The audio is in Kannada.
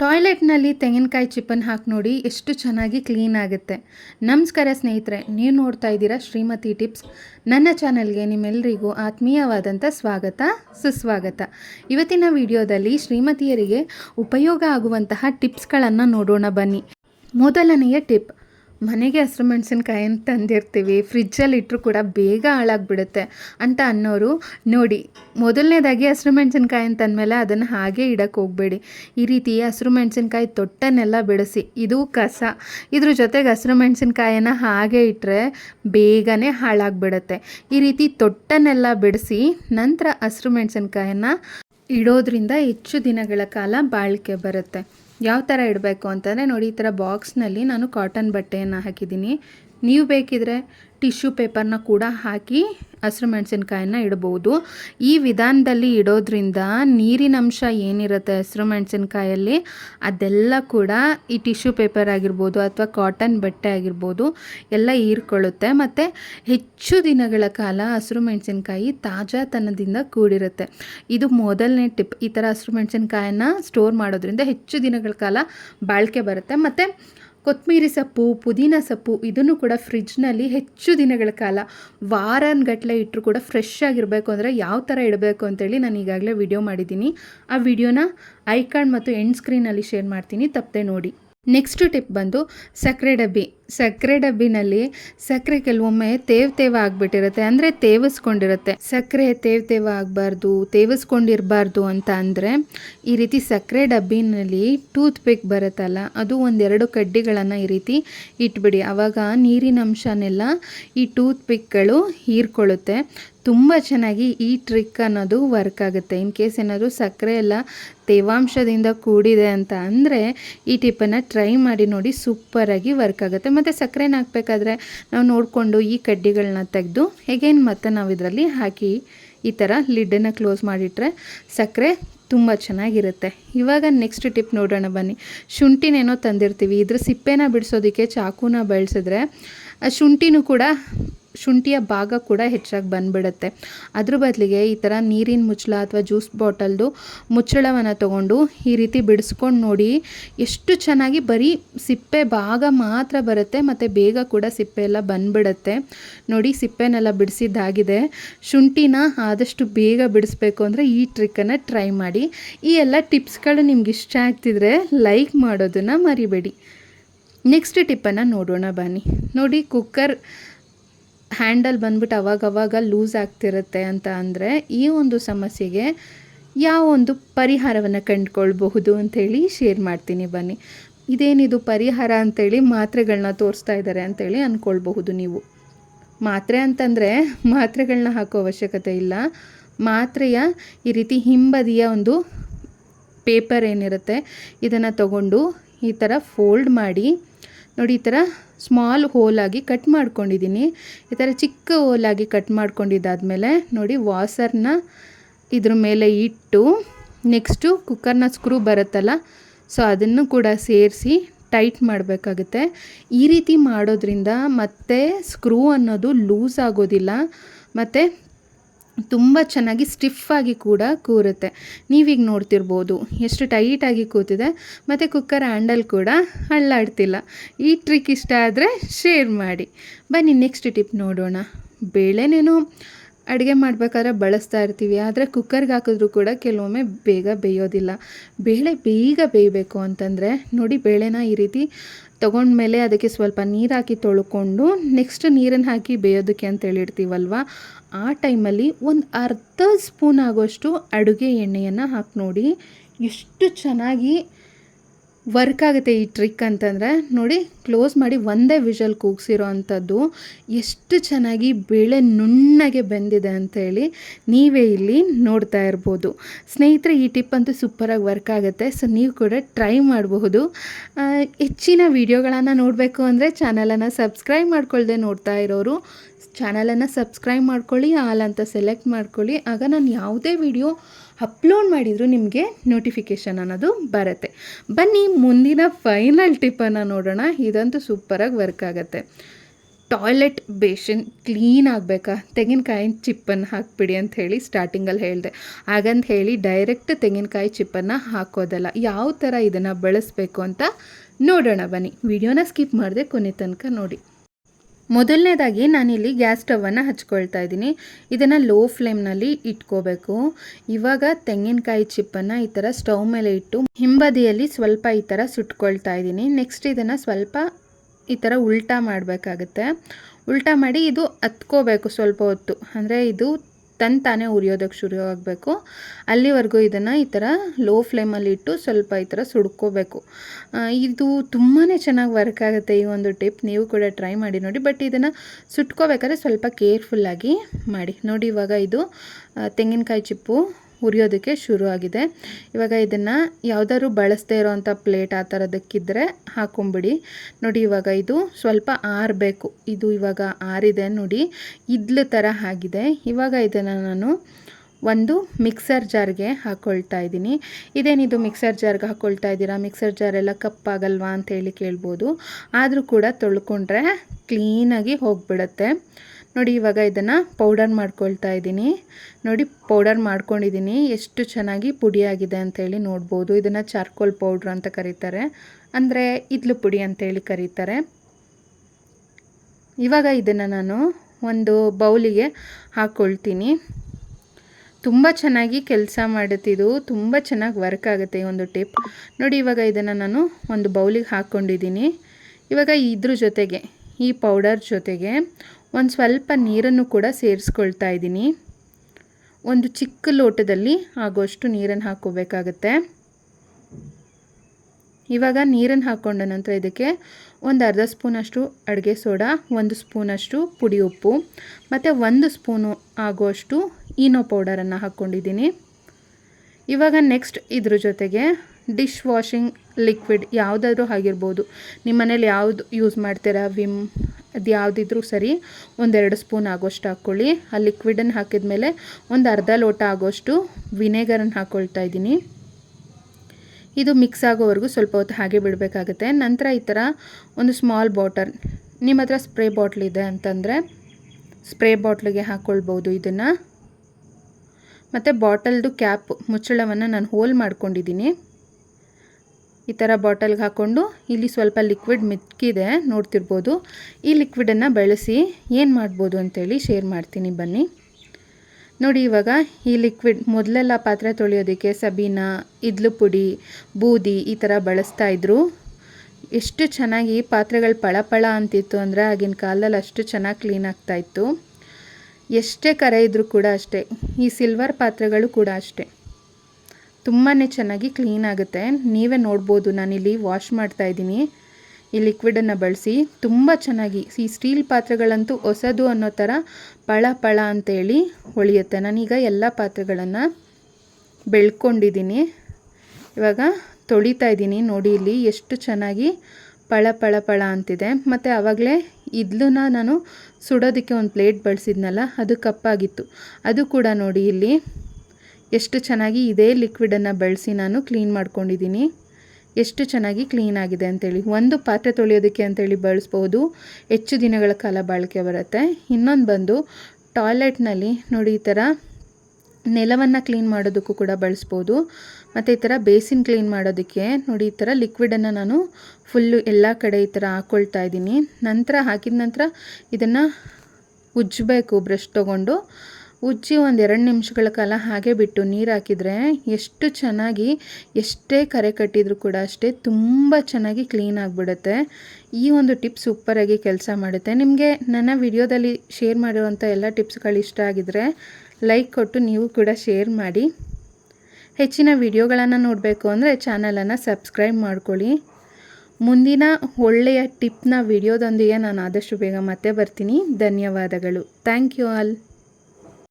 ಟಾಯ್ಲೆಟ್ನಲ್ಲಿ ತೆಂಗಿನಕಾಯಿ ಚಿಪ್ಪನ್ನು ಹಾಕಿ ನೋಡಿ ಎಷ್ಟು ಚೆನ್ನಾಗಿ ಕ್ಲೀನ್ ಆಗುತ್ತೆ. ನಮಸ್ಕಾರ ಸ್ನೇಹಿತರೆ, ನೀವು ನೋಡ್ತಾ ಇದ್ದೀರಾ ಶ್ರೀಮತಿ ಟಿಪ್ಸ್. ನನ್ನ ಚಾನಲ್ಗೆ ನಿಮ್ಮೆಲ್ಲರಿಗೂ ಆತ್ಮೀಯವಾದಂಥ ಸ್ವಾಗತ, ಸುಸ್ವಾಗತ. ಇವತ್ತಿನ ವಿಡಿಯೋದಲ್ಲಿ ಶ್ರೀಮತಿಯರಿಗೆ ಉಪಯೋಗ ಆಗುವಂತಹ ಟಿಪ್ಸ್ಗಳನ್ನು ನೋಡೋಣ ಬನ್ನಿ. ಮೊದಲನೆಯ ಟಿಪ್ ಮನೆಗೆ ಹಸಿರು ಮೆಣಸಿನ್ಕಾಯನ್ನು ತಂದಿರ್ತೀವಿ. ಫ್ರಿಜ್ಜಲ್ಲಿ ಇಟ್ಟರು ಕೂಡ ಬೇಗ ಹಾಳಾಗ್ಬಿಡುತ್ತೆ ಅಂತ ಅನ್ನೋರು ನೋಡಿ, ಮೊದಲನೇದಾಗಿ ಹಸಿರು ಮೆಣಸಿನ್ಕಾಯಿ ಅಂತಂದಮೇಲೆ ಅದನ್ನು ಹಾಗೆ ಇಡಕ್ಕೆ ಹೋಗಬೇಡಿ. ಈ ರೀತಿ ಹಸಿರು ಮೆಣಸಿನ್ಕಾಯಿ ತೊಟ್ಟನ್ನೆಲ್ಲ ಬಿಡಿಸಿ, ಇದು ಕಸ. ಇದ್ರ ಜೊತೆಗೆ ಹಸಿರು ಮೆಣಸಿನ್ಕಾಯನ್ನು ಹಾಗೆ ಇಟ್ಟರೆ ಬೇಗನೆ ಹಾಳಾಗ್ಬಿಡುತ್ತೆ. ಈ ರೀತಿ ತೊಟ್ಟನ್ನೆಲ್ಲ ಬಿಡಿಸಿ ನಂತರ ಹಸಿರು ಮೆಣಸಿನ್ಕಾಯನ್ನು ಇಡೋದ್ರಿಂದ ಹೆಚ್ಚು ದಿನಗಳ ಕಾಲ ಬಾಳಿಕೆ ಬರುತ್ತೆ. ಯಾವ ಥರ ಇಡಬೇಕು ಅಂತಂದರೆ ನೋಡಿ ಈ ಥರ ಬಾಕ್ಸ್ನಲ್ಲಿ ನಾನು ಕಾಟನ್ ಬಟ್ಟೆಯನ್ನು ಹಾಕಿದ್ದೀನಿ. ನೀವು ಬೇಕಿದ್ರೆ ಟಿಶ್ಯೂ ಪೇಪರ್ನ ಕೂಡ ಹಾಕಿ ಹಸಿರು ಮೆಣಸಿನ್ಕಾಯನ್ನ ಇಡ್ಬೋದು. ಈ ವಿಧಾನದಲ್ಲಿ ಇಡೋದ್ರಿಂದ ನೀರಿನಂಶ ಏನಿರುತ್ತೆ ಹಸಿರು ಮೆಣಸಿನ್ಕಾಯಲ್ಲಿ, ಅದೆಲ್ಲ ಕೂಡ ಈ ಟಿಶ್ಯೂ ಪೇಪರ್ ಆಗಿರ್ಬೋದು ಅಥವಾ ಕಾಟನ್ ಬಟ್ಟೆ ಆಗಿರ್ಬೋದು ಎಲ್ಲ ಹೀರ್ಕೊಳ್ಳುತ್ತೆ. ಮತ್ತು ಹೆಚ್ಚು ದಿನಗಳ ಕಾಲ ಹಸಿರು ಮೆಣಸಿನ್ಕಾಯಿ ತಾಜಾತನದಿಂದ ಕೂಡಿರುತ್ತೆ. ಇದು ಮೊದಲನೇ ಟಿಪ್. ಈ ಥರ ಹಸಿರು ಮೆಣಸಿನ್ಕಾಯನ್ನ ಸ್ಟೋರ್ ಮಾಡೋದ್ರಿಂದ ಹೆಚ್ಚು ದಿನಗಳ ಕಾಲ ಬಾಳಿಕೆ ಬರುತ್ತೆ. ಮತ್ತು ಕೊತ್ತಂಬರಿ ಸೊಪ್ಪು, ಪುದೀನ ಸೊಪ್ಪು ಇದನ್ನು ಕೂಡ ಫ್ರಿಜ್ನಲ್ಲಿ ಹೆಚ್ಚು ದಿನಗಳ ಕಾಲ ವಾರನ್ಗಟ್ಟಲೆ ಇಟ್ಟರು ಕೂಡ ಫ್ರೆಶ್ ಆಗಿರಬೇಕು ಅಂದರೆ ಯಾವ ಥರ ಇಡಬೇಕು ಅಂತೇಳಿ ನಾನು ಈಗಾಗಲೇ ವಿಡಿಯೋ ಮಾಡಿದ್ದೀನಿ. ಆ ವಿಡಿಯೋನ ಐಕಾನ್ ಮತ್ತು ಎಂಡ್ ಸ್ಕ್ರೀನಲ್ಲಿ ಶೇರ್ ಮಾಡ್ತೀನಿ. ತಪ್ಪದೆ ನೋಡಿ. ನೆಕ್ಸ್ಟ್ ಟಿಪ್ ಬಂದು ಸಕ್ಕರೆ ಡಬ್ಬಿ. ಸಕ್ಕರೆ ಡಬ್ಬಿನಲ್ಲಿ ಸಕ್ಕರೆ ಕೆಲವೊಮ್ಮೆ ತೇವ್ ತೇವ ಆಗಿಬಿಟ್ಟಿರುತ್ತೆ, ಅಂದರೆ ತೇವಿಸ್ಕೊಂಡಿರುತ್ತೆ. ಸಕ್ಕರೆ ತೇವ್ ತೇವ ಆಗಬಾರ್ದು, ತೇವಿಸ್ಕೊಂಡಿರಬಾರ್ದು ಅಂತ ಅಂದರೆ ಈ ರೀತಿ ಸಕ್ಕರೆ ಡಬ್ಬಿನಲ್ಲಿ ಟೂತ್ ಪಿಕ್ ಬರುತ್ತಲ್ಲ, ಅದು ಒಂದೆರಡು ಕಡ್ಡಿಗಳನ್ನು ಈ ರೀತಿ ಇಟ್ಬಿಡಿ. ಆವಾಗ ನೀರಿನ ಅಂಶನೆಲ್ಲ ಈ ಟೂತ್ ಪಿಕ್ಗಳು ಹೀರ್ಕೊಳ್ಳುತ್ತೆ. ತುಂಬ ಚೆನ್ನಾಗಿ ಈ ಟ್ರಿಕ್ ಅನ್ನೋದು ವರ್ಕ್ ಆಗುತ್ತೆ. ಇನ್ ಕೇಸ್ ಏನಾದರೂ ಸಕ್ಕರೆ ಎಲ್ಲ ತೇವಾಂಶದಿಂದ ಕೂಡಿದೆ ಅಂತ ಅಂದರೆ ಈ ಟಿಪ್ಪನ್ನು ಟ್ರೈ ಮಾಡಿ ನೋಡಿ ಸೂಪರಾಗಿ ವರ್ಕ್ ಆಗುತ್ತೆ. ಮತ್ತು ಸಕ್ಕರೆನ ಹಾಕಬೇಕಾದ್ರೆ ನಾವು ನೋಡಿಕೊಂಡು ಈ ಕಡ್ಡಿಗಳನ್ನ ತೆಗೆದು ಹೇಗೇನು ಮತ್ತೆ ನಾವು ಇದರಲ್ಲಿ ಹಾಕಿ ಈ ಥರ ಲಿಡ್ಡನ್ನು ಕ್ಲೋಸ್ ಮಾಡಿಟ್ರೆ ಸಕ್ಕರೆ ತುಂಬ ಚೆನ್ನಾಗಿರುತ್ತೆ. ಇವಾಗ ನೆಕ್ಸ್ಟ್ ಟಿಪ್ ನೋಡೋಣ ಬನ್ನಿ. ಶುಂಠಿನೇನೋ ತಂದಿರ್ತೀವಿ. ಇದ್ರ ಸಿಪ್ಪೆನ ಬಿಡಿಸೋದಕ್ಕೆ ಚಾಕುನ ಬಳಸಿದ್ರೆ ಶುಂಠಿನೂ ಕೂಡ ಶುಂಠಿಯ ಭಾಗ ಕೂಡ ಹೆಚ್ಚಾಗಿ ಬಂದ್ಬಿಡುತ್ತೆ. ಅದ್ರ ಬದಲಿಗೆ ಈ ಥರ ನೀರಿನ ಮುಚ್ಚಳ ಅಥವಾ ಜ್ಯೂಸ್ ಬಾಟಲ್ದು ಮುಚ್ಚಳವನ್ನು ತೊಗೊಂಡು ಈ ರೀತಿ ಬಿಡಿಸ್ಕೊಂಡು ನೋಡಿ ಎಷ್ಟು ಚೆನ್ನಾಗಿ ಬರೀ ಸಿಪ್ಪೆ ಭಾಗ ಮಾತ್ರ ಬರುತ್ತೆ, ಮತ್ತು ಬೇಗ ಕೂಡ ಸಿಪ್ಪೆ ಎಲ್ಲ ಬಂದ್ಬಿಡುತ್ತೆ. ನೋಡಿ ಸಿಪ್ಪೆನೆಲ್ಲ ಬಿಡಿಸಿದ್ದಾಗಿದೆ. ಶುಂಠಿನ ಆದಷ್ಟು ಬೇಗ ಬಿಡಿಸ್ಬೇಕು ಅಂದರೆ ಈ ಟ್ರಿಕ್ಕನ್ನು ಟ್ರೈ ಮಾಡಿ. ಈ ಎಲ್ಲ ಟಿಪ್ಸ್ಗಳು ನಿಮ್ಗೆ ಇಷ್ಟ ಆಗ್ತಿದ್ರೆ ಲೈಕ್ ಮಾಡೋದನ್ನು ಮರಿಬೇಡಿ. ನೆಕ್ಸ್ಟ್ ಟಿಪ್ಪನ್ನು ನೋಡೋಣ ಬನ್ನಿ. ನೋಡಿ ಕುಕ್ಕರ್ ಹ್ಯಾಂಡಲ್ ಬಂದ್ಬಿಟ್ಟು ಅವಾಗವಾಗ ಲೂಸ್ ಆಗ್ತಿರುತ್ತೆ ಅಂತ ಅಂದರೆ ಈ ಒಂದು ಸಮಸ್ಯೆಗೆ ಯಾವ ಒಂದು ಪರಿಹಾರವನ್ನು ಕಂಡುಕೊಳ್ಬಹುದು ಅಂಥೇಳಿ ಶೇರ್ ಮಾಡ್ತೀನಿ ಬನ್ನಿ. ಇದೇನಿದು ಪರಿಹಾರ ಅಂಥೇಳಿ ಮಾತ್ರೆಗಳನ್ನ ತೋರಿಸ್ತಾ ಇದ್ದಾರೆ ಅಂಥೇಳಿ ಅಂದ್ಕೊಳ್ಬಹುದು ನೀವು. ಮಾತ್ರೆ ಅಂತಂದರೆ ಮಾತ್ರೆಗಳನ್ನ ಹಾಕೋ ಅವಶ್ಯಕತೆ ಇಲ್ಲ. ಮಾತ್ರೆಯ ಈ ರೀತಿ ಹಿಂಬದಿಯ ಒಂದು ಪೇಪರ್ ಏನಿರುತ್ತೆ, ಇದನ್ನು ತಗೊಂಡು ಈ ಥರ ಫೋಲ್ಡ್ ಮಾಡಿ ನೋಡಿ, ಈ ಥರ ಸ್ಮಾಲ್ ಹೋಲಾಗಿ ಕಟ್ ಮಾಡ್ಕೊಂಡಿದ್ದೀನಿ ಈ ಥರ ಚಿಕ್ಕ ಹೋಲಾಗಿ ಕಟ್ ಮಾಡ್ಕೊಂಡಿದ್ದಾದಮೇಲೆ ನೋಡಿ ವಾಸರ್ನ ಇದ್ರ ಮೇಲೆ ಇಟ್ಟು ನೆಕ್ಸ್ಟು ಕುಕ್ಕರ್ನ ಸ್ಕ್ರೂ ಬರುತ್ತಲ್ಲ ಸೊ ಅದನ್ನು ಕೂಡ ಸೇರಿಸಿ ಟೈಟ್ ಮಾಡಬೇಕಾಗುತ್ತೆ. ಈ ರೀತಿ ಮಾಡೋದ್ರಿಂದ ಮತ್ತೆ ಸ್ಕ್ರೂ ಅನ್ನೋದು ಲೂಸ್ ಆಗೋದಿಲ್ಲ. ಮತ್ತು ತುಂಬ ಚೆನ್ನಾಗಿ ಸ್ಟಿಫಾಗಿ ಕೂಡ ಕೂರುತ್ತೆ. ನೀವೀಗ ನೋಡ್ತಿರ್ಬೋದು ಎಷ್ಟು ಟೈಟಾಗಿ ಕೂತಿದೆ, ಮತ್ತು ಕುಕ್ಕರ್ ಹ್ಯಾಂಡಲ್ ಕೂಡ ಅಳ್ಳಾಡ್ತಿಲ್ಲ. ಈ ಟ್ರಿಕ್ ಇಷ್ಟ ಆದರೆ ಶೇರ್ ಮಾಡಿ. ಬನ್ನಿ ನೆಕ್ಸ್ಟ್ ಟಿಪ್ ನೋಡೋಣ. ಬೇಳೆನೇನು ಅಡುಗೆ ಮಾಡಬೇಕಾದ್ರೆ ಬಳಸ್ತಾ ಇರ್ತೀವಿ, ಆದರೆ ಕುಕ್ಕರ್ಗೆ ಹಾಕಿದ್ರೂ ಕೂಡ ಕೆಲವೊಮ್ಮೆ ಬೇಗ ಬೇಯೋದಿಲ್ಲ. ಬೇಳೆ ಬೇಗ ಬೇಯಬೇಕು ಅಂತಂದರೆ ನೋಡಿ, ಬೇಳೆನ ಈ ರೀತಿ ತೊಗೊಂಡ್ಮೇಲೆ ಅದಕ್ಕೆ ಸ್ವಲ್ಪ ನೀರು ಹಾಕಿ ತೊಳ್ಕೊಂಡು ನೆಕ್ಸ್ಟ್ ನೀರನ್ನು ಹಾಕಿ ಬೇಯೋದಕ್ಕೆ ಅಂತ ಹೇಳಿರ್ತೀವಲ್ವ, ಆ ಟೈಮಲ್ಲಿ ಒಂದು ಅರ್ಧ ಸ್ಪೂನ್ ಆಗೋಷ್ಟು ಅಡುಗೆ ಎಣ್ಣೆಯನ್ನು ಹಾಕಿ ನೋಡಿ ಎಷ್ಟು ಚೆನ್ನಾಗಿ ವರ್ಕ್ ಆಗುತ್ತೆ ಈ ಟ್ರಿಕ್ ಅಂತಂದರೆ. ನೋಡಿ ಕ್ಲೋಸ್ ಮಾಡಿ ಒಂದೇ ವಿಷಲ್ ಕೂಗಿಸಿರೋ ಅಂಥದ್ದು ಎಷ್ಟು ಚೆನ್ನಾಗಿ ಬೇಳೆ ನುಣ್ಣಗೆ ಬೆಂದಿದೆ ಅಂಥೇಳಿ ನೀವೇ ಇಲ್ಲಿ ನೋಡ್ತಾ ಇರ್ಬೋದು. ಸ್ನೇಹಿತರೆ, ಈ ಟಿಪ್ ಅಂತೂ ಸೂಪರಾಗಿ ವರ್ಕ್ ಆಗುತ್ತೆ. ಸೊ ನೀವು ಕೂಡ ಟ್ರೈ ಮಾಡಬಹುದು. ಹೆಚ್ಚಿನ ವೀಡಿಯೋಗಳನ್ನು ನೋಡಬೇಕು ಅಂದರೆ ಚಾನಲನ್ನು ಸಬ್ಸ್ಕ್ರೈಬ್ ಮಾಡ್ಕೊಳ್ಳದೆ ನೋಡ್ತಾ ಇರೋರು. ಚಾನಲನ್ನು ಸಬ್ಸ್ಕ್ರೈಬ್ ಮಾಡ್ಕೊಳ್ಳಿ, ಆಲ್ ಅಂತ ಸೆಲೆಕ್ಟ್ ಮಾಡ್ಕೊಳ್ಳಿ. ಆಗ ನಾನು ಯಾವುದೇ ವಿಡಿಯೋ ಅಪ್ಲೋಡ್ ಮಾಡಿದರೂ ನಿಮಗೆ ನೋಟಿಫಿಕೇಷನ್ ಅನ್ನೋದು ಬರುತ್ತೆ. ಬನ್ನಿ, ಮುಂದಿನ ಫೈನಲ್ ಟಿಪ್ಪನ್ನು ನೋಡೋಣ. ಇದಂತೂ ಸೂಪರಾಗಿ ವರ್ಕ್ ಆಗುತ್ತೆ. ಟಾಯ್ಲೆಟ್ ಬೇಷನ್ ಕ್ಲೀನ್ ಆಗಬೇಕಾ? ತೆಂಗಿನಕಾಯಿ ಚಿಪ್ಪನ್ನು ಹಾಕ್ಬಿಡಿ ಅಂತ ಹೇಳಿ ಸ್ಟಾರ್ಟಿಂಗಲ್ಲಿ ಹೇಳಿದೆ. ಹಾಗಂತ ಹೇಳಿ ಡೈರೆಕ್ಟ್ ತೆಂಗಿನಕಾಯಿ ಚಿಪ್ಪನ್ನು ಹಾಕೋದಲ್ಲ. ಯಾವ ಥರ ಇದನ್ನು ಬಳಸಬೇಕು ಅಂತ ನೋಡೋಣ ಬನ್ನಿ. ವಿಡಿಯೋನ ಸ್ಕಿಪ್ ಮಾಡಿದೆ ಕೊನೆ ತನಕ ನೋಡಿ. ಮೊದಲನೇದಾಗಿ ನಾನಿಲ್ಲಿ ಗ್ಯಾಸ್ ಸ್ಟವನ್ನು ಹಚ್ಕೊಳ್ತಾ ಇದ್ದೀನಿ. ಇದನ್ನು ಲೋ ಫ್ಲೇಮ್ನಲ್ಲಿ ಇಟ್ಕೋಬೇಕು. ಇವಾಗ ತೆಂಗಿನಕಾಯಿ ಚಿಪ್ಪನ್ನು ಈ ಥರ ಸ್ಟವ್ ಮೇಲೆ ಇಟ್ಟು ಹಿಂಬದಿಯಲ್ಲಿ ಸ್ವಲ್ಪ ಈ ಥರ ಸುಟ್ಕೊಳ್ತಾ ಇದ್ದೀನಿ. ನೆಕ್ಸ್ಟ್ ಇದನ್ನು ಸ್ವಲ್ಪ ಈ ಥರ ಉಲ್ಟಾ ಮಾಡಬೇಕಾಗುತ್ತೆ. ಉಲ್ಟಾ ಮಾಡಿ ಇದು ಹತ್ಕೋಬೇಕು ಸ್ವಲ್ಪ ಹೊತ್ತು. ಅಂದರೆ ಇದು ತನ್ ತಾನೇ ಉರಿಯೋದಕ್ಕೆ ಶುರು ಆಗಬೇಕು. ಅಲ್ಲಿವರೆಗೂ ಇದನ್ನು ಈ ಥರ ಲೋ ಫ್ಲೇಮಲ್ಲಿ ಇಟ್ಟು ಸ್ವಲ್ಪ ಈ ಥರ ಸುಡ್ಕೋಬೇಕು. ಇದು ತುಂಬಾ ಚೆನ್ನಾಗಿ ವರ್ಕ್ ಆಗುತ್ತೆ ಈ ಒಂದು ಟಿಪ್ ನೀವು ಕೂಡ ಟ್ರೈ ಮಾಡಿ ನೋಡಿ. ಬಟ್ ಇದನ್ನು ಸುಟ್ಕೋಬೇಕಾದ್ರೆ ಸ್ವಲ್ಪ ಕೇರ್ಫುಲ್ಲಾಗಿ ಮಾಡಿ. ನೋಡಿ ಇವಾಗ ಇದು ತೆಂಗಿನಕಾಯಿ ಚಿಪ್ಪು ಹುರಿಯೋದಕ್ಕೆ ಶುರು ಆಗಿದೆ ಇವಾಗ ಇದನ್ನು ಯಾವುದಾದ್ರು ಬಳಸದೇ ಇರೋವಂಥ ಪ್ಲೇಟ್ ಆ ಥರದಕ್ಕಿದ್ದರೆ ಹಾಕೊಂಬಿಡಿ. ನೋಡಿ ಇವಾಗ ಇದು ಸ್ವಲ್ಪ ಆರಬೇಕು. ಇದು ಇವಾಗ ಆರಿದೆ ನೋಡಿ. ಇದ್ಲ ಥರ ಆಗಿದೆ. ಇವಾಗ ಇದನ್ನು ನಾನು ಒಂದು ಮಿಕ್ಸರ್ ಜಾರ್ಗೆ ಹಾಕ್ಕೊಳ್ತಾ ಇದ್ದೀನಿ. ಇದೇನಿದು ಮಿಕ್ಸರ್ ಜಾರ್ಗೆ ಹಾಕ್ಕೊಳ್ತಾ ಇದ್ದೀರಾ? ಮಿಕ್ಸರ್ ಜಾರೆಲ್ಲ ಕಪ್ಪಾಗಲ್ವಾ ಅಂತ ಹೇಳಿ ಕೇಳ್ಬೋದು. ಆದರೂ ಕೂಡ ತೊಳ್ಕೊಂಡ್ರೆ ಕ್ಲೀನಾಗಿ ಹೋಗಿಬಿಡತ್ತೆ. ನೋಡಿ, ಇವಾಗ ಇದನ್ನು ಪೌಡರ್ ಮಾಡ್ಕೊಳ್ತಾ ಇದ್ದೀನಿ. ನೋಡಿ ಪೌಡರ್ ಮಾಡ್ಕೊಂಡಿದ್ದೀನಿ. ಎಷ್ಟು ಚೆನ್ನಾಗಿ ಪುಡಿಯಾಗಿದೆ ಅಂಥೇಳಿ ನೋಡ್ಬೋದು. ಇದನ್ನು ಚಾರ್ಕೋಲ್ ಪೌಡ್ರ್ ಅಂತ ಕರೀತಾರೆ. ಅಂದರೆ ಇದ್ಲು ಪುಡಿ ಅಂತೇಳಿ ಕರೀತಾರೆ. ಇವಾಗ ಇದನ್ನು ನಾನು ಒಂದು ಬೌಲಿಗೆ ಹಾಕ್ಕೊಳ್ತೀನಿ ತುಂಬ ಚೆನ್ನಾಗಿ ಕೆಲಸ ಮಾಡುತ್ತಿದ್ದು ತುಂಬ ಚೆನ್ನಾಗಿ ವರ್ಕ್ ಆಗುತ್ತೆ ಈ ಒಂದು ಟಿಪ್. ನೋಡಿ, ಇವಾಗ ಇದನ್ನು ನಾನು ಒಂದು ಬೌಲಿಗೆ ಹಾಕ್ಕೊಂಡಿದ್ದೀನಿ ಇವಾಗ ಇದ್ರ ಜೊತೆಗೆ, ಈ ಪೌಡರ್ ಜೊತೆಗೆ ಒಂದು ಸ್ವಲ್ಪ ನೀರನ್ನು ಕೂಡ ಸೇರಿಸ್ಕೊಳ್ತಾ ಇದ್ದೀನಿ. ಒಂದು ಚಿಕ್ಕ ಲೋಟದಲ್ಲಿ ಆಗೋಷ್ಟು ನೀರನ್ನು ಹಾಕ್ಕೋಬೇಕಾಗತ್ತೆ. ಇವಾಗ ನೀರನ್ನು ಹಾಕ್ಕೊಂಡ ನಂತರ ಇದಕ್ಕೆ ಒಂದು ಅರ್ಧ ಸ್ಪೂನಷ್ಟು ಅಡುಗೆ ಸೋಡಾ, ಒಂದು ಸ್ಪೂನಷ್ಟು ಪುಡಿ ಉಪ್ಪು, ಮತ್ತು ಒಂದು ಸ್ಪೂನು ಆಗೋಷ್ಟು ಈನೋ ಪೌಡರನ್ನು ಹಾಕ್ಕೊಂಡಿದ್ದೀನಿ. ಇವಾಗ ನೆಕ್ಸ್ಟ್ ಇದ್ರ ಜೊತೆಗೆ ಡಿಶ್ ವಾಷಿಂಗ್ ಲಿಕ್ವಿಡ್ ಯಾವುದಾದ್ರೂ ಆಗಿರ್ಬೋದು. ನಿಮ್ಮ ಮನೇಲಿ ಯಾವುದು ಯೂಸ್ ಮಾಡ್ತೀರಾ? ವಿಮ್ ಅದು ಯಾವುದಿದ್ರೂ ಸರಿ ಒಂದೆರಡು ಸ್ಪೂನ್ ಆಗೋಷ್ಟು ಹಾಕ್ಕೊಳ್ಳಿ. ಆ ಲಿಕ್ವಿಡನ್ನು ಹಾಕಿದ ಮೇಲೆ ಒಂದು ಅರ್ಧ ಲೋಟ ಆಗೋಷ್ಟು ವಿನೆಗರನ್ನು ಹಾಕ್ಕೊಳ್ತಾ ಇದ್ದೀನಿ. ಇದು ಮಿಕ್ಸ್ ಆಗೋವರೆಗೂ ಸ್ವಲ್ಪ ಹೊತ್ತು ಹಾಗೆ ಬಿಡಬೇಕಾಗುತ್ತೆ. ನಂತರ ಈ ಥರ ಒಂದು ಸ್ಮಾಲ್ ಬಾಟಲ್ ನಿಮ್ಮ ಹತ್ರ ಸ್ಪ್ರೇ ಬಾಟ್ಲ್ ಇದೆ ಅಂತಂದರೆ ಸ್ಪ್ರೇ ಬಾಟ್ಲಿಗೆ ಹಾಕ್ಕೊಳ್ಬೋದು ಇದನ್ನು. ಮತ್ತು ಬಾಟಲ್ದು ಕ್ಯಾಪ್ ಮುಚ್ಚಳವನ್ನು ನಾನು ಹೋಲ್ ಮಾಡ್ಕೊಂಡಿದ್ದೀನಿ. ಈ ಥರ ಬಾಟಲ್ಗೆ ಹಾಕ್ಕೊಂಡು ಇಲ್ಲಿ ಸ್ವಲ್ಪ ಲಿಕ್ವಿಡ್ ಮಿಕ್ಕಿದೆ, ನೋಡ್ತಿರ್ಬೋದು. ಈ ಲಿಕ್ವಿಡನ್ನು ಬಳಸಿ ಏನು ಮಾಡ್ಬೋದು ಅಂತೇಳಿ ಶೇರ್ ಮಾಡ್ತೀನಿ, ಬನ್ನಿ. ನೋಡಿ, ಇವಾಗ ಈ ಲಿಕ್ವಿಡ್ ಮೊದಲೆಲ್ಲ ಪಾತ್ರೆ ತೊಳೆಯೋದಕ್ಕೆ ಸಬೀನ, ಇದ್ಲು ಪುಡಿ, ಬೂದಿ ಈ ಥರ ಬಳಸ್ತಾ ಇದ್ರು. ಎಷ್ಟು ಚೆನ್ನಾಗಿ ಪಾತ್ರೆಗಳು ಪಳಪಳ ಅಂತಿತ್ತು ಅಂದರೆ ಆಗಿನ ಕಾಲದಲ್ಲಿ ಅಷ್ಟು ಚೆನ್ನಾಗಿ ಕ್ಲೀನ್ ಆಗ್ತಾಯಿತ್ತು ಎಷ್ಟೇ ಕರೆ ಇದ್ದರೂ ಕೂಡ ಅಷ್ಟೇ, ಈ ಸಿಲ್ವರ್ ಪಾತ್ರೆಗಳು ಕೂಡ ಅಷ್ಟೇ. ತುಂಬಾ ಚೆನ್ನಾಗಿ ಕ್ಲೀನ್ ಆಗುತ್ತೆ. ನೀವೇ ನೋಡ್ಬೋದು, ನಾನಿಲ್ಲಿ ವಾಶ್ ಮಾಡ್ತಾ ಇದ್ದೀನಿ. ಈ ಲಿಕ್ವಿಡನ್ನು ಬಳಸಿ ತುಂಬ ಚೆನ್ನಾಗಿ, ಈ ಸ್ಟೀಲ್ ಪಾತ್ರೆಗಳಂತೂ ಹೊಸದು ಅನ್ನೋ ಥರ ಪಳ ಪಳ ಅಂತೇಳಿ ಹೊಳಿಯುತ್ತೆ. ನಾನೀಗ ಎಲ್ಲ ಪಾತ್ರೆಗಳನ್ನು ಬೆಳ್ಕೊಂಡಿದ್ದೀನಿ. ಇವಾಗ ತೊಳಿತಾ ಇದ್ದೀನಿ. ನೋಡಿ ಇಲ್ಲಿ ಎಷ್ಟು ಚೆನ್ನಾಗಿ ಪಳ ಪಳ ಪಳ ಅಂತಿದೆ. ಮತ್ತು ಆವಾಗಲೇ ಇದ್ಲನ್ನ ನಾನು ಸುಡೋದಕ್ಕೆ ಒಂದು ಪ್ಲೇಟ್ ಬಳಸಿದ್ನಲ್ಲ, ಅದು ಕಪ್ಪಾಗಿತ್ತು. ಅದು ಕೂಡ ನೋಡಿ ಇಲ್ಲಿ ಎಷ್ಟು ಚೆನ್ನಾಗಿ ಇದೇ ಲಿಕ್ವಿಡನ್ನು ಬಳಸಿ ನಾನು ಕ್ಲೀನ್ ಮಾಡ್ಕೊಂಡಿದ್ದೀನಿ. ಎಷ್ಟು ಚೆನ್ನಾಗಿ ಕ್ಲೀನ್ ಆಗಿದೆ ಅಂತೇಳಿ. ಒಂದು ಪಾತ್ರೆ ತೊಳೆಯೋದಕ್ಕೆ ಅಂತೇಳಿ ಬಳಸ್ಬೋದು. ಹೆಚ್ಚು ದಿನಗಳ ಕಾಲ ಬಾಳಿಕೆ ಬರುತ್ತೆ. ಇನ್ನೊಂದು ಬಂದು ಟಾಯ್ಲೆಟ್ನಲ್ಲಿ ನೋಡಿ ಈ ಥರ ನೆಲವನ್ನು ಕ್ಲೀನ್ ಮಾಡೋದಕ್ಕೂ ಕೂಡ ಬಳಸ್ಬೋದು. ಮತ್ತು ಈ ಥರ ಬೇಸಿನ್ ಕ್ಲೀನ್ ಮಾಡೋದಕ್ಕೆ ನೋಡಿ ಈ ಥರ ಲಿಕ್ವಿಡನ್ನು ನಾನು ಫುಲ್ಲು ಎಲ್ಲ ಕಡೆ ಈ ಥರ ಹಾಕ್ಕೊಳ್ತಾ ಇದ್ದೀನಿ. ನಂತರ ಹಾಕಿದ ನಂತರ ಇದನ್ನು ಉಜ್ಜಬೇಕು ಬ್ರಷ್ ತೊಗೊಂಡು. ಉಜ್ಜಿ ಒಂದು ಎರಡು ನಿಮಿಷಗಳ ಕಾಲ ಹಾಗೆ ಬಿಟ್ಟು ನೀರು ಹಾಕಿದರೆ ಎಷ್ಟು ಚೆನ್ನಾಗಿ, ಎಷ್ಟೇ ಕರೆ ಕಟ್ಟಿದರೂ ಕೂಡ ಅಷ್ಟೇ ತುಂಬ ಚೆನ್ನಾಗಿ ಕ್ಲೀನ್ ಆಗಿಬಿಡುತ್ತೆ. ಈ ಒಂದು ಟಿಪ್ ಸೂಪರಾಗಿ ಕೆಲಸ ಮಾಡುತ್ತೆ. ನಿಮಗೆ ನನ್ನ ವಿಡಿಯೋದಲ್ಲಿ ಶೇರ್ ಮಾಡಿರುವಂಥ ಎಲ್ಲ ಟಿಪ್ಸ್ಗಳು ಇಷ್ಟ ಆಗಿದರೆ ಲೈಕ್ ಕೊಟ್ಟು ನೀವು ಕೂಡ ಶೇರ್ ಮಾಡಿ. ಹೆಚ್ಚಿನ ವಿಡಿಯೋಗಳನ್ನು ನೋಡಬೇಕು ಅಂದರೆ ಚಾನಲನ್ನು ಸಬ್ಸ್ಕ್ರೈಬ್ ಮಾಡ್ಕೊಳ್ಳಿ. ಮುಂದಿನ ಒಳ್ಳೆಯ ಟಿಪ್ನ ವಿಡಿಯೋದೊಂದಿಗೆ ನಾನು ಆದಷ್ಟು ಬೇಗ ಮತ್ತೆ ಬರ್ತೀನಿ. ಧನ್ಯವಾದಗಳು. Thank you all